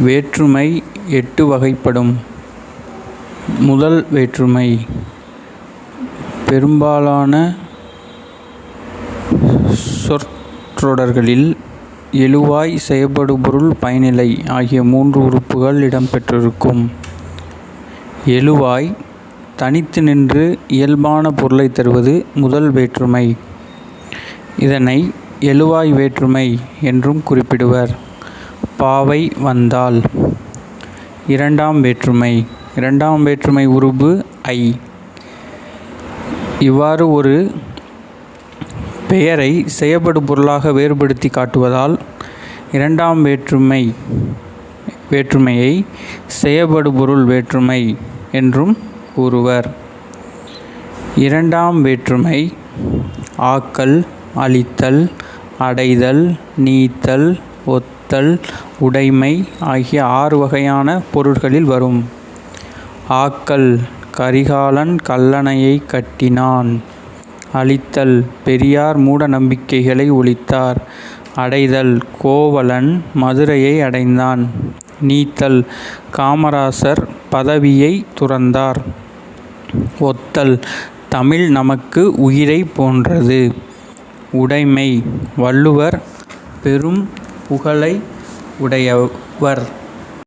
வேற்றுமை எட்டு வகைப்படும். முதல் வேற்றுமை பெரும்பாலான சொற்றொடர்களில் எழுவாய் செயப்படுபொருள் பயனிலை ஆகிய மூன்று உறுப்புகள் இடம்பெற்றிருக்கும். எழுவாய் தனித்து நின்று இயல்பான பொருளைத் தருவது முதல் வேற்றுமை. இதனை எழுவாய் வேற்றுமை என்றும் குறிப்பிடுவர். பாவை வந்தால் இரண்டாம் வேற்றுமை இரண்டாம் வேற்றுமை உருபு ஐ. இவ்வாறு ஒரு பெயரை செயப்படுபொருளாக வேறுபடுத்தி காட்டுவதால் இரண்டாம் வேற்றுமை வேற்றுமையை செயப்படுபொருள் வேற்றுமை என்றும் கூறுவர். இரண்டாம் வேற்றுமை ஆக்கல் அழித்தல் அடைதல் நீத்தல் ஒத் ஒத்தல் உடைமை ஆகிய ஆறு வகையான பொருள்களில் வரும். ஆக்கல் கரிகாலன் கல்லணையை கட்டினான். அழித்தல் பெரியார் மூட நம்பிக்கைகளை ஒழித்தார். அடைதல் கோவலன் மதுரையை அடைந்தான். நீத்தல் காமராசர் பதவியைத் துறந்தார். ஒத்தல் தமிழ் நமக்கு உயிரைப் போன்றது. உடைமை வள்ளுவர் பெரும் புகழை உடையவர்.